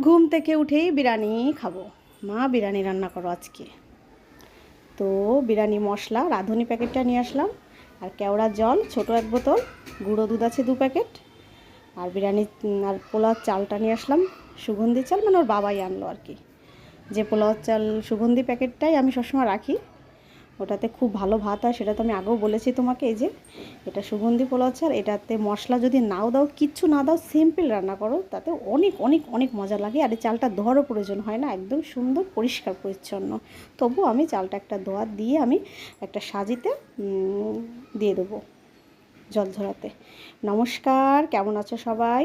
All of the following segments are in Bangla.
ঘুম থেকে উঠেই বিরিয়ানি খাব। মা বিরিয়ানি রান্না করো আজকে। তো বিরিয়ানি মশলা, রাঁধুনি প্যাকেটটা নিয়ে আসলাম। আর কেওড়া জল, ছোট এক বোতল, গুঁড়ো দুধ আছে দু প্যাকেট। আর বিরিয়ানি আর পোলাওর চালটা নিয়ে আসলাম। সুগন্ধি চাল মানে ওর বাবাই আনলো আর কি। যে পোলাওর চাল, সুগন্ধি প্যাকেটটাই আমি সবসময় রাখি। ওটাতে খুব ভালো ভাত হয়, সেটা তো আমি আগেও বলেছি তোমাকে এই যে এটা সুগন্ধি পোলাও চাল এটাতে মশলা যদি নাও দাও, কিচ্ছু না দাও সিম্পল রান্না করো, তাতে অনেক অনেক অনেক মজা লাগে। আর এই চালটা ধোয়ারও প্রয়োজন হয় না, একদম সুন্দর, পরিষ্কার, পরিচ্ছন্ন। তবু আমি চালটা একটা ধোয়া দিয়ে আমি একটা সাজিতে দিয়ে দেবো জল ঝরাতে। নমস্কার, কেমন আছো সবাই?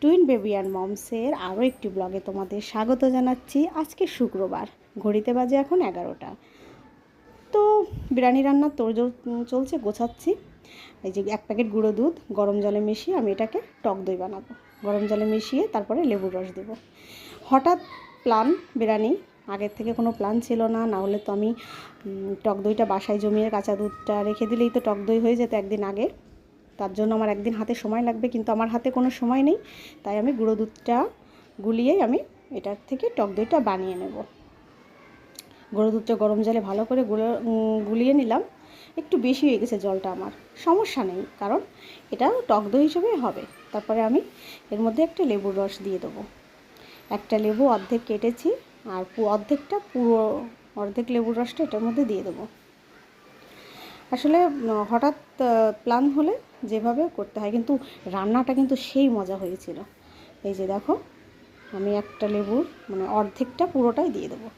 টুইন বেবি অ্যান্ড মমসের আরও একটি ব্লগে তোমাদের স্বাগত জানাচ্ছি। আজকে শুক্রবার, ঘড়িতে বাজে এখন এগারোটা। তো বিরিয়ানি রান্নার তোড়জোড় চলছে, গোছাচ্ছি। এই যে এক প্যাকেট গুঁড়ো দুধ, গরম জলে মিশিয়ে আমি এটাকে টক দই বানাবো। গরম জলে মিশিয়ে তারপরে লেবুর রস দেবো। হঠাৎ প্ল্যান বিরিয়ানি, আগের থেকে কোনো প্ল্যান ছিল না না হলে তো আমি টক দইটা বাসায় জমিয়ে কাঁচা দুধটা রেখে দিলেই তো টক দই হয়ে যেত একদিন আগে। তার জন্য আমার একদিন হাতে সময় লাগবে, কিন্তু আমার হাতে কোনো সময় নেই। তাই আমি গুঁড়ো দুধটা গুলিয়েই আমি এটার থেকে টক দইটা বানিয়ে নেব। গুঁড়ো দুধটা গরম জলে ভালো করে গুলো গুলিয়ে নিলাম। একটু বেশি হয়ে গেছে জলটা আমার। সমস্যা নেই, কারণ এটা টক দই হিসেবে হবে। তারপরে আমি এর মধ্যে একটা লেবুর রস দিয়ে দেবো। একটা লেবু অর্ধেক কেটেছি, আর অর্ধেকটা পুরো, অর্ধেক লেবুর রসটা এটার মধ্যে দিয়ে দেবো। আসলে হঠাৎ প্ল্যান হলে যেভাবে করতে হয়, কিন্তু রান্নাটা কিন্তু সেই মজা হয়েছিল। এই যে দেখো, আমি একটা লেবুর মানে অর্ধেকটা পুরোটাই দিয়ে দেবো।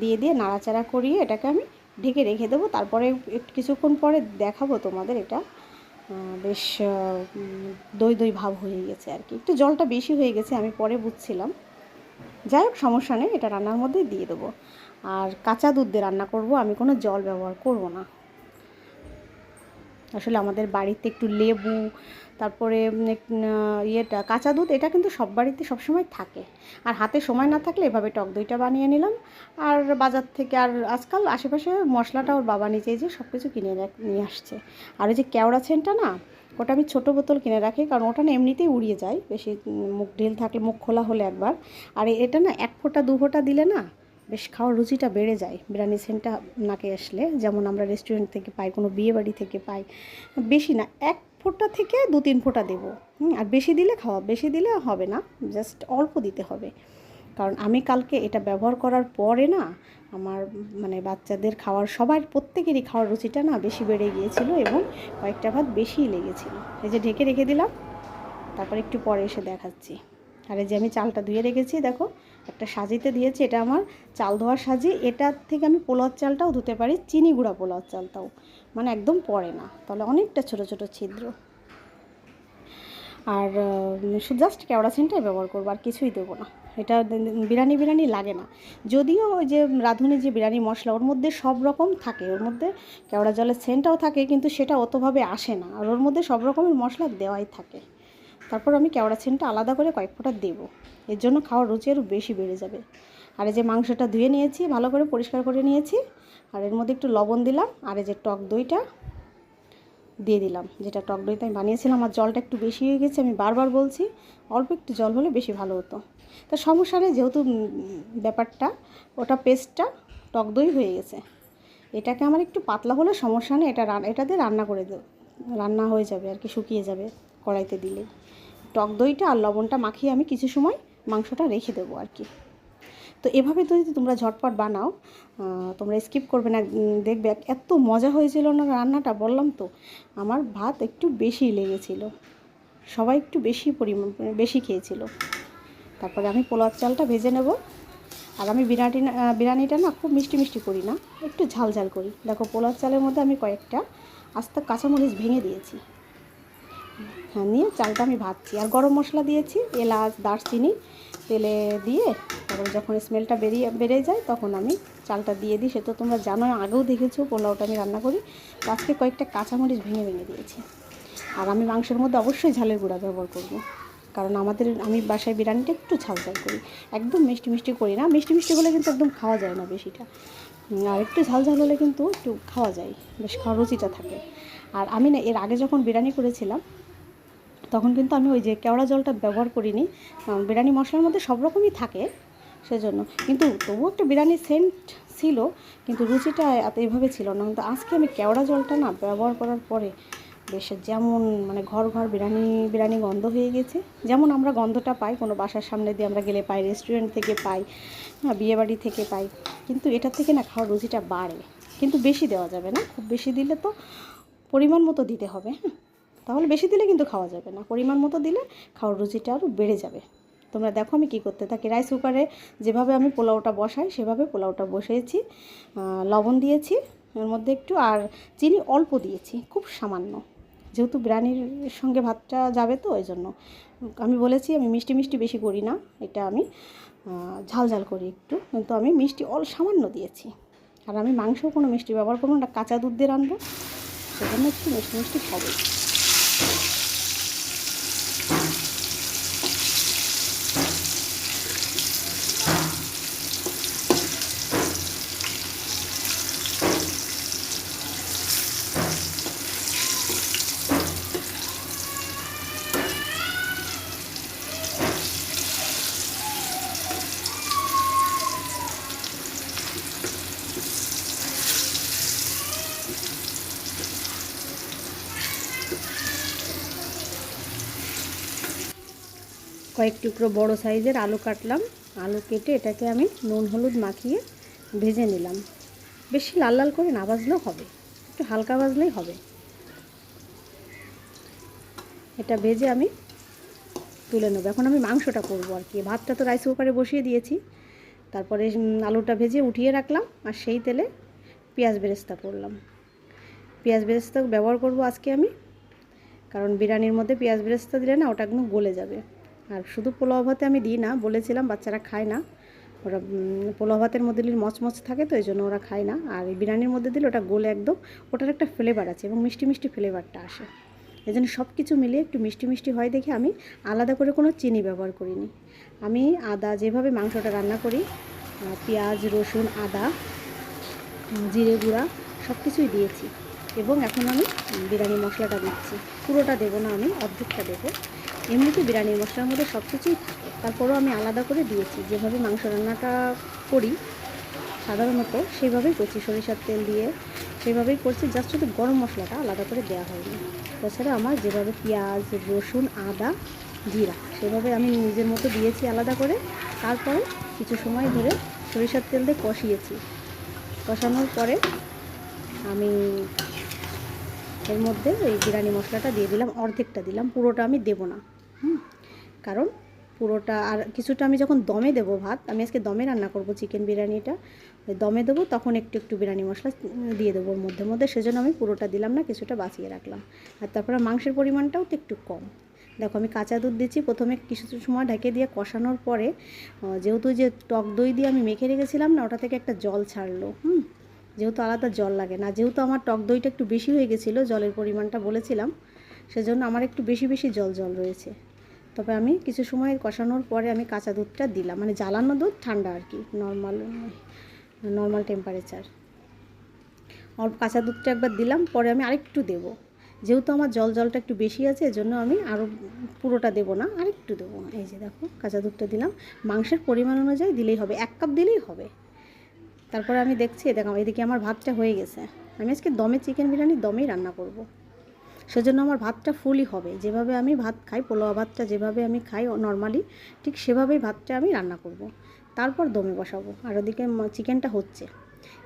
দিয়ে দিয়ে নাড়াচাড়া করিয়ে এটাকে আমি ঢেকে রেখে দেবো। তারপরে একটু কিছুক্ষণ পরে দেখাবো তোমাদের এটা। বেশ দই দই ভাব হয়ে গেছে আর কি। একটু জলটা বেশি হয়ে গেছে, আমি পরে বুঝছিলাম। যাই হোক, সমস্যা নেই, এটা রান্নার মধ্যে দিয়ে দেবো। আর কাঁচা দুধ দিয়ে রান্না করব, আমি কোনো জল ব্যবহার করব না। আসলে আমাদের বাড়িতে একটু লেবু, তারপরে ইয়েটা, কাঁচা দুধ, এটা কিন্তু সব বাড়িতে সবসময় থাকে। আর হাতে সময় না থাকলে এভাবে টক দইটা বানিয়ে নিলাম। আর বাজার থেকে, আর আজকাল আশেপাশে মশলাটা ওর বাবা নিজেই যে সব কিছু কিনে নিয়ে আসছে। আর ওই যে কেওড়া ছেনটা না, ওটা আমি ছোটো বোতল কিনে রাখি, কারণ ওটা না এমনিতেই উড়িয়ে যায়। বেশি মুখ ঢিল থাকলে, মুখ খোলা হলে একবার। আর এটা না এক ফোঁটা, দু ফোঁটা দিলে না বেশ খাওয়ার রুচিটা বেড়ে যায়। বিরিয়ানি সেন্টটা নাকে আসলে। যেমন আমরা রেস্টুরেন্ট থেকে পাই কোনো বিয়ে বাড়ি থেকে পাই বেশি না এক ফোঁটা থেকে দু তিন ফোঁটা দেবো। হুম, আর বেশি দিলে খাওয়া বেশি দিলে হবে না জাস্ট অল্প দিতে হবে। কারণ আমি কালকে এটা ব্যবহার করার পরে না আমার মানে বাচ্চাদের খাওয়ার সবার প্রত্যেকেরই খাওয়ার রুচিটা না বেশি বেড়ে গিয়েছিল এবং কয়েকটা ভাত বেশিই লেগেছিল। এই যে ঢেকে রেখে দিলাম তারপর একটু পরে এসে দেখাচ্ছি। আর এই যে আমি চালটা ধুয়ে রেখেছি দেখো একটা সাজিতে দিয়েছি, এটা আমার চাল ধোয়ার সাজি। এটার থেকে আমি পোলাওর চালটাও ধুতে পারি, চিনি গুঁড়া পোলাওর চালটাও। মানে একদম পড়ে না, তাহলে অনেকটা ছোট ছোট ছিদ্র। আর জাস্ট কেওড়া ছেনটাই ব্যবহার করব, আর কিছুই দেবো না। এটা বিরিয়ানি বিরিয়ানি লাগে না। যদিও ওই যে রাঁধুনি যে বিরিয়ানি মশলা, ওর মধ্যে সব রকম থাকে, ওর মধ্যে কেওড়া জলের সেন্টটাও থাকে, কিন্তু সেটা অতভাবে আসে না। আর ওর মধ্যে সব রকমের মশলা দেওয়াই থাকে। তারপর আমি কেওড়া ছেনটা আলাদা করে কয়েক ফোঁটা দেবো। এর জন্য খাওয়ার রুচি আরও বেশি বেড়ে যাবে। আর এই যে মাংসটা ধুয়ে নিয়েছি, ভালো করে পরিষ্কার করে নিয়েছি, আর এর মধ্যে একটু লবণ দিলাম, আর এই যে টক দইটা দিয়ে দিলাম, যেটা টক দইতে আমি বানিয়েছিলাম, আর জলটা একটু বেশি হয়ে গেছে, আমি বারবার বলছি, অল্প একটু জল হলে বেশি ভালো হতো। তা সমস্যা নেই, যেহেতু ব্যাপারটা, ওটা পেস্টটা টক দই হয়ে গেছে। এটাকে আমার একটু পাতলা হলে সমস্যা নেই, এটা এটা দিয়ে রান্না করে দেব রান্না হয়ে যাবে আর কি, শুকিয়ে যাবে কড়াইতে দিলে টক দইটা আর লবণটা মাখিয়ে আমি কিছু সময় মাংসটা রেখে দেবো আর কি। তো এভাবে যদি তোমরা ঝটপট বানাও তোমরা স্কিপ করবে না দেখবে এত মজা হয়েছিল না রান্নাটা, বললাম তো, আমার ভাত একটু বেশি লেগেছিল। সবাই একটু বেশি পরিমাণ বেশি খেয়েছিল। তারপরে আমি পোলার চালটা ভেজে নেব। আর আমি বিরিয়ানি বিরিয়ানিটা না খুব মিষ্টি মিষ্টি করি না, একটু ঝাল ঝাল করি। দেখো পোলার চালের মধ্যে আমি কয়েকটা আস্তে কাঁচামরিচ ভেঙে দিয়েছি। নিয়ে চালটা আমি ভাজছি। আর গরম মশলা দিয়েছি, এলাচ, দারচিনি, তেলে দিয়ে তারপরে যখন স্মেলটা বেরিয়ে, বেড়ে যায় তখন আমি চালটা দিয়ে দিই। সে তো তোমরা জানো আগেও দেখেছ, পোলাওটা আমি রান্না করি। আজকে কয়েকটা কাঁচামরিচ ভেঙে ভেঙে দিয়েছি। আর আমি মাংসের মধ্যে অবশ্যই ঝালের গুঁড়া ব্যবহার করব। কারণ আমাদের, আমি বাসায় বিরিয়ানিটা একটু ঝাল ঝাল করি। একদম মিষ্টি মিষ্টি করি না। মিষ্টি মিষ্টি হলে কিন্তু একদম খাওয়া যায় না বেশিটা। আর একটু ঝাল ঝাল হলে কিন্তু একটু খাওয়া যায়। বেশ খাওয়ার রুচিটা থাকে। আর আমি না, এর আগে যখন বিরিয়ানি করেছিলাম তখন কিন্তু আমি ওই যে কেওড়া জলটা ব্যবহার করিনি বিরিয়ানি মশলার মধ্যে সব রকমই থাকে সেজন্য। কিন্তু তবুও একটা বিরিয়ানি সেন্ট ছিল, কিন্তু রুচিটা এত এইভাবে ছিল না। কিন্তু আজকে আমি কেওড়া জলটা না ব্যবহার করার পরে বেশ যেমন মানে ঘর ঘর বিরিয়ানি বিরিয়ানি গন্ধ হয়ে গেছে। যেমন আমরা গন্ধটা পাই, কোনো বাসার সামনে দিয়ে আমরা গেলে পাই রেস্টুরেন্ট থেকে পাই হ্যাঁ বিয়েবাড়ি থেকে পাই, কিন্তু এটার থেকে না খাওয়ার রুচিটা বাড়ে। কিন্তু বেশি দেওয়া যাবে না, খুব বেশি দিলে তো পরিমাণ মতো দিতে হবে হ্যাঁ। তাহলে বেশি দিলে কিন্তু খাওয়া যাবে না। পরিমাণ মতো দিলে খাওয়ার রুচিটা আরও বেড়ে যাবে। তোমরা দেখো আমি কী করতে থাকি। রাইস কুকারে যেভাবে আমি পোলাওটা বসাই, সেভাবে পোলাওটা বসিয়েছি। লবণ দিয়েছি, এর মধ্যে একটু, আর চিনি অল্প দিয়েছি, খুব সামান্য। যেহেতু বিরিয়ানির সঙ্গে ভাতটা যাবে তো, ওই জন্য। আমি বলেছি আমি মিষ্টি মিষ্টি বেশি করি না, এটা আমি ঝাল ঝাল করি একটু। কিন্তু আমি মিষ্টি অল সামান্য দিয়েছি। আর আমি মাংসও কোনো মিষ্টি ব্যবহার করব না, কাঁচা দুধ দিয়ে রানবো সেজন্য একটু মিষ্টি মিষ্টি হবে Thank you. কয়েক টুকরো বড় সাইজের আলু কাটলাম। আলু কেটে এটাকে আমি নুন হলুদ মাখিয়ে ভেজে নিলাম। বেশি লাল লাল করে না ভাজলেও হবে, একটু হালকা ভাজলেই হবে। এটা ভেজে আমি তুলে নেব। এখন আমি মাংসটা করব আর কি। ভাতটা তো রাইস কুকারে বসিয়ে দিয়েছি। তারপরে আলুটা ভেজে উঠিয়ে রাখলাম আর সেই তেলে পেঁয়াজ বেরেস্তা করলাম। পেঁয়াজ বেরেস্তা ব্যবহার করব আজকে আমি, কারণ বিরিয়ানির মধ্যে পেঁয়াজ বেরেস্তা দিলে না ওটা একদম গলে যাবে। আর শুধু পোলাও ভাতে আমি দিই না, বলেছিলাম বাচ্চারা খায় না। ওরা পোলাও ভাতের মধ্যে দিলে মচমচ থাকে তো এই জন্য ওরা খায় না। আর বিরিয়ানির মধ্যে দিলে ওটা গলে একদম, ওটার একটা ফ্লেভার আছে এবং মিষ্টি মিষ্টি ফ্লেভারটা আসে। এই জন্য সব কিছু মিলিয়ে একটু মিষ্টি মিষ্টি হয় দেখে আমি আলাদা করে কোনো চিনি ব্যবহার করিনি। আমি আদা, যেভাবে মাংসটা রান্না করি পেঁয়াজ, রসুন, আদা জিরে গুঁড়া সব কিছুই দিয়েছি। এবং এখন আমি বিরিয়ানি মশলাটা দিচ্ছি। পুরোটা দেবো না আমি, অর্ধেকটা দেবো। এমনিতে বিরিয়ানি মশলার মধ্যে সব কিছুই থাকে। তারপরেও আমি আলাদা করে দিয়েছি। যেভাবে মাংস রান্নাটা করি, সাধারণত সেভাবেই করছি। সরিষার তেল দিয়ে সেভাবেই করছি। জাস্ট শুধু গরম মশলাটা আলাদা করে দেওয়া হয়নি। তাছাড়া আমার যেভাবে পেঁয়াজ, রসুন, আদা, জিরা, সেভাবে আমি নিজের মতো দিয়েছি আলাদা করে। তারপরে কিছু সময় ধরে সরিষার তেল দিয়ে কষিয়েছি। কষানোর পরে আমি এর মধ্যে এই বিরিয়ানি মশলাটা দিয়ে দিলাম, অর্ধেকটা দিলাম। পুরোটা আমি দেবো না। হুম কারণ পুরোটা আর কিছুটা আমি যখন দমে দেবো ভাত, আমি আজকে দমে রান্না করব চিকেন বিরিয়ানিটা। দমে দেবো, তখন একটু একটু বিরিয়ানি মশলা দিয়ে দেবো ওর মধ্যে মধ্যে, সেজন্য আমি পুরোটা দিলাম না, কিছুটা বাঁচিয়ে রাখলাম। আর তারপরে মাংসের পরিমাণটাও তো একটু কম। দেখো আমি কাঁচা দুধ দিচ্ছি, প্রথমে কিছু সময় ঢেকে দিয়ে কষানোর পরে যেহেতু যে টক দই দিয়ে আমি মেখে রেখেছিলাম না, ওটা থেকে একটা জল ছাড়লো, হুম? যেহেতু আলাদা জল লাগে না, যেহেতু আমার টক দইটা একটু বেশি হয়ে গেছিল, জলের পরিমাণটা বলেছিলাম সেজন্য আমার একটু বেশি বেশি জল জল রয়েছে। তবে আমি কিছু সময় কষানোর পরে আমি কাঁচা দুধটা দিলাম। মানে জ্বালানো দুধ ঠান্ডা আর কি নর্মাল নর্মাল টেম্পারেচার অল্প কাঁচা দুধটা একবার দিলাম, পরে আমি আরেকটু দেবো। যেহেতু আমার জল জলটা একটু বেশি আছে, এজন্য আমি আরও পুরোটা দেবো না, আরেকটু দেবো এই যে দেখো, কাঁচা দুধটা দিলাম। মাংসের পরিমাণ অনুযায়ী দিলেই হবে, এক কাপ দিলেই হবে। তারপরে আমি দেখছি, দেখো, এদিকে আমার ভাতটা হয়ে গেছে। আমি আজকে দমে চিকেন বিরিয়ানি দমেই রান্না করব। সেজন্য আমার ভাতটা ফুলই হবে। যেভাবে আমি ভাত খাই, পোলাও ভাতটা যেভাবে আমি খাই নর্মালি ঠিক সেভাবেই ভাতটা আমি রান্না করব। তারপর দমে বসাবো। আর ওদিকে চিকেনটা হচ্ছে।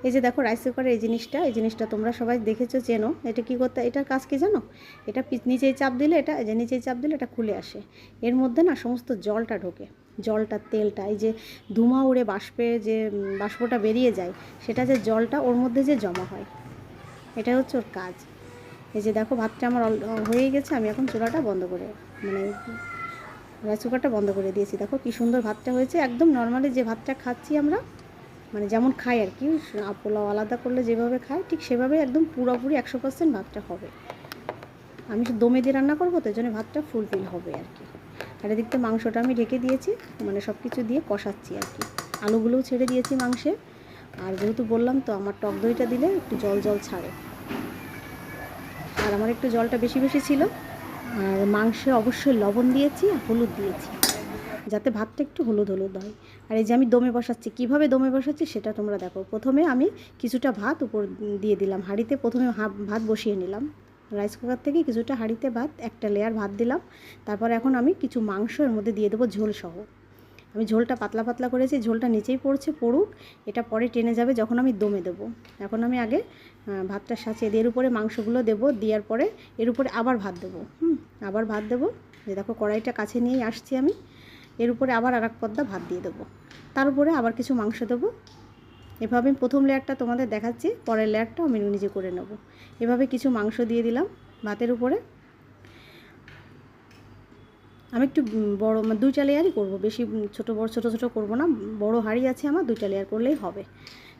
এই যে দেখো রাইস কুকারে এই জিনিসটা এই জিনিসটা তোমরা সবাই দেখেছ, চেনো। এটা কি করতে, এটার কাজ কি জানো? এটা নিচেই চাপ দিলে এটা যে নিচেই চাপ দিলে এটা খুলে আসে। এর মধ্যে না সমস্ত জলটা ঢোকে। জলটা, তেলটা, এই যে ধুমা উড়ে বাষ্পে যে বাষ্পটা বেরিয়ে যায়, সেটা যে জলটা ওর মধ্যে যে জমা হয় এটা হচ্ছে ওর কাজ। এই যে দেখো ভাতটা আমার হয়ে গেছে, আমি এখন চুলাটা বন্ধ করে মানে রাইস কুকারটা বন্ধ করে দিয়েছি। দেখো কি সুন্দর ভাতটা হয়েছে, একদম নর্মালি যে ভাতটা খাচ্ছি আমরা মানে যেমন খাই আর কি পোলাও আলাদা করলে যেভাবে খাই, ঠিক সেভাবে একদম পুরোপুরি একশো পার্সেন্ট ভাতটা হবে। আমি দমে দিয়ে রান্না করব তো জন্য ভাতটা ফুলফিল হবে আর কি। আর এদিকটা মাংসটা আমি ঢেকে দিয়েছি মানে সব কিছু দিয়ে কষাচ্ছি আর কি। আলুগুলোও ছেড়ে দিয়েছি মাংসে। আর যেহেতু বললাম তো, আমার টক দইটা দিলে একটু জল জল ছাড়ে। আর আমার একটু জলটা বেশি বেশি ছিল। আর মাংসে অবশ্যই লবণ দিয়েছি আর হলুদ দিয়েছি। যাতে ভাতটা একটু হলুদ হলুদ হয়। আর এই যে আমি দমে বসাচ্ছি, কীভাবে দমে বসাচ্ছি সেটা তোমরা দেখো। প্রথমে আমি কিছুটা ভাত উপর দিয়ে দিলাম হাঁড়িতে। প্রথমে ভাত বসিয়ে নিলাম। রাইস কুকার থেকে কিছুটা হাঁড়িতে ভাত, একটা লেয়ার ভাত দিলাম। তারপর এখন আমি কিছু মাংস এর মধ্যে দিয়ে দেবো ঝোল সহ। আমি ঝোলটা পাতলা পাতলা করেছি, ঝোলটা নিচেই পড়ছে, পড়ুক। এটা পরে টেনে যাবে যখন আমি দমে দেবো। এখন আমি আগে আহ, ভাতটা সাঁচিয়ে দিয়ে এর উপরে মাংসগুলো দেবো দেওয়ার পরে এর উপরে আবার ভাত দেবো হুম আবার ভাত দেবো। যে দেখো কড়াইটা কাছে নিয়েই আসছি আমি এর উপরে আবার আর এক পদ্মা ভাত দিয়ে দেবো। তার উপরে আবার কিছু মাংস দেবো। এভাবে প্রথম লেয়ারটা তোমাদের দেখাচ্ছি পরের লেয়ারটা আমি নিজে করে নেব। এভাবে কিছু মাংস দিয়ে দিলাম ভাতের উপরে। আমি একটু বড় মানে দুইটা লেয়ারই করব বেশি ছোটো বড় ছোটো ছোটো করব না বড় হাঁড়ি আছে আমার দুইটা লেয়ার করলেই হবে।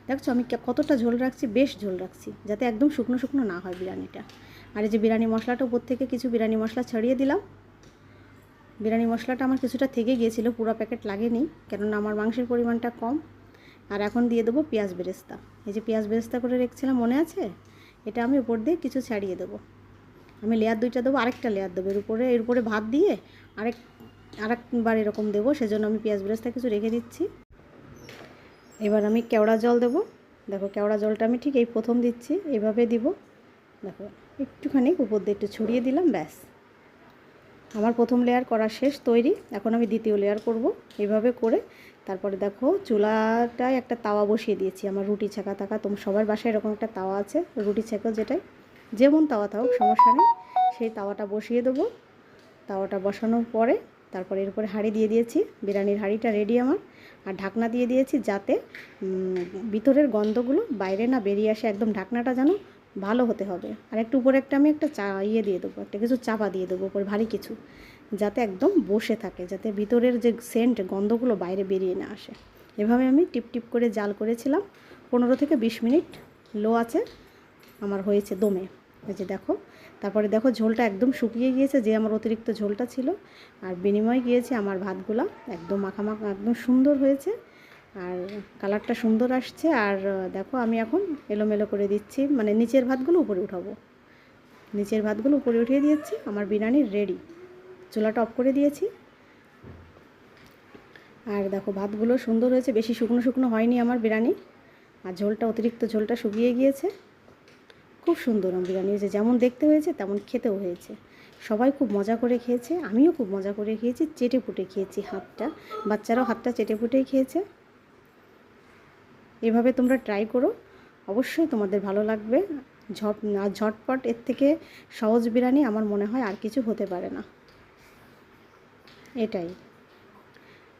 দেখছ আমি কতটা ঝোল রাখছি, বেশ ঝোল রাখছি, যাতে একদম শুকনো শুকনো না হয় বিরিয়ানিটা। আর এই যে বিরিয়ানি মশলাটা উপর থেকে কিছু বিরিয়ানি মশলা ছড়িয়ে দিলাম। বিরিয়ানি মশলাটা আমার কিছুটা থেকে গিয়েছিল, পুরো প্যাকেট লাগেনি, কেননা আমার মাংসের পরিমাণটা কম। আর এখন দিয়ে দেবো পেঁয়াজ বেরেস্তা। এই যে পেঁয়াজ বেরেস্তা করে রেখেছিলাম, মনে আছে? এটা আমি উপর দিয়ে কিছু ছাড়িয়ে দেবো। আমি লেয়ার দুইটা দেবো, আরেকটা লেয়ার দেবো। এর উপরে এর উপরে ভাত দিয়ে আরেক আরেকবার এরকম দেবো, সেজন্য আমি পেঁয়াজ বেরেস্তা কিছু রেখে দিচ্ছি। এবার আমি কেওড়া জল দেবো। দেখো কেওড়া জলটা আমি ঠিক এই প্রথম দিচ্ছি, এভাবে দিব। দেখো একটুখানি উপর দিয়ে একটু ছড়িয়ে দিলাম, ব্যাস। আমার প্রথম লেয়ার করা শেষ, তৈরি। এখন আমি দ্বিতীয় লেয়ার করব, এভাবে করে। তারপরে দেখো চুলাটায় একটা তাওয়া বসিয়ে দিয়েছি, আমার রুটি ছাকা থাকা। তোমার সবার বাসায় এরকম একটা তাওয়া আছে, রুটি ছাকা যেটাই। যেমন তাওয়া থাকুক, সমস্যা নেই। সেই তাওয়াটা বসিয়ে দেবো। তাওয়াটা বসানোর পরে, তারপরে এর উপরে হাঁড়ি দিয়ে দিয়েছি। বিরিয়ানির হাঁড়িটা রেডি আমার। আর ঢাকনা দিয়ে দিয়েছি যাতে ভিতরের গন্ধগুলো বাইরে না বেরিয়ে আসে, একদম ঢাকনাটা যেন ভালো হতে হবে। আর একটু উপরে একটা আমি একটা চা ইয়ে দিয়ে দেবো, একটা কিছু চাপা দিয়ে দেবো, উপরে ভারী কিছু, যাতে একদম বসে থাকে, যাতে ভিতরের যে সেন্ট গন্ধগুলো বাইরে বেরিয়ে না আসে। এভাবে আমি টিপ টিপ করে জাল করেছিলাম, পনেরো থেকে বিশ মিনিট লো আছে, আমার হয়েছে দমে। এই যে দেখো তারপরে দেখো ঝোলটা একদম শুকিয়ে গিয়েছে, যে আমার অতিরিক্ত ঝোলটা ছিল। আর বিনিময়ে গিয়েছে আমার ভাতগুলো, একদম মাখা মাখা একদম সুন্দর হয়েছে। আর কালারটা সুন্দর আসছে। আর দেখো আমি এখন এলোমেলো করে দিচ্ছি মানে নিচের ভাতগুলো উপরে উঠাবো। নিচের ভাতগুলো উপরে উঠিয়ে দিয়েছি, আমার বিরিয়ানি রেডি চুলাটা অফ করে দিয়েছি। আর দেখো ভাতগুলো সুন্দর হয়েছে, বেশি শুকনো শুকনো হয়নি আমার বিরিয়ানি। আর ঝোলটা, অতিরিক্ত ঝোলটা শুকিয়ে গিয়েছে। খুব সুন্দর বিরিয়ানি হয়েছে যেমন দেখতে হয়েছে, তেমন খেতেও হয়েছে। সবাই খুব মজা করে খেয়েছে, আমিও খুব মজা করে খেয়েছি, চেটে পুটে খেয়েছি হাতটা। বাচ্চারাও হাতটা চেটে পুটেই খেয়েছে। এভাবে তোমরা ট্রাই করো। অবশ্যই তোমাদের ভালো লাগবে। ঝট আর ঝটপট এর থেকে সহজ বিরিয়ানি আমার মনে হয় আর কিছু হতে পারে না। এটাই।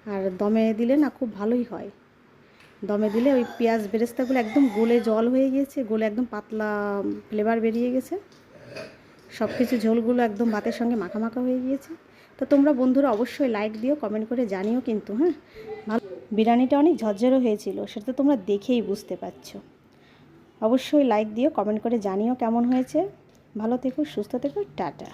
আর দমে দিলে না খুব ভালোই হয়। দমে দিলে ওই পেঁয়াজ বেরেস্তাগুলো একদম গোলে জল হয়ে গিয়েছে, গোলে একদম পাতলা ফ্লেভার বেরিয়ে গেছে। সব কিছু ঝোলগুলো একদম ভাতের সঙ্গে মাখা মাখা হয়ে গিয়েছে। তো তোমরা বন্ধুরা অবশ্যই লাইক দিও কমেন্ট করে জানিও কিন্তু হ্যাঁ? ভালো বিরিয়ানিটা অনেক ঝরঝরও হয়েছিল, সেটা তো তোমরা দেখেই বুঝতে পারছ। অবশ্যই লাইক দিও কমেন্ট করে জানিও কেমন হয়েছে। ভালো থেকো, সুস্থ থেকো, টাটা।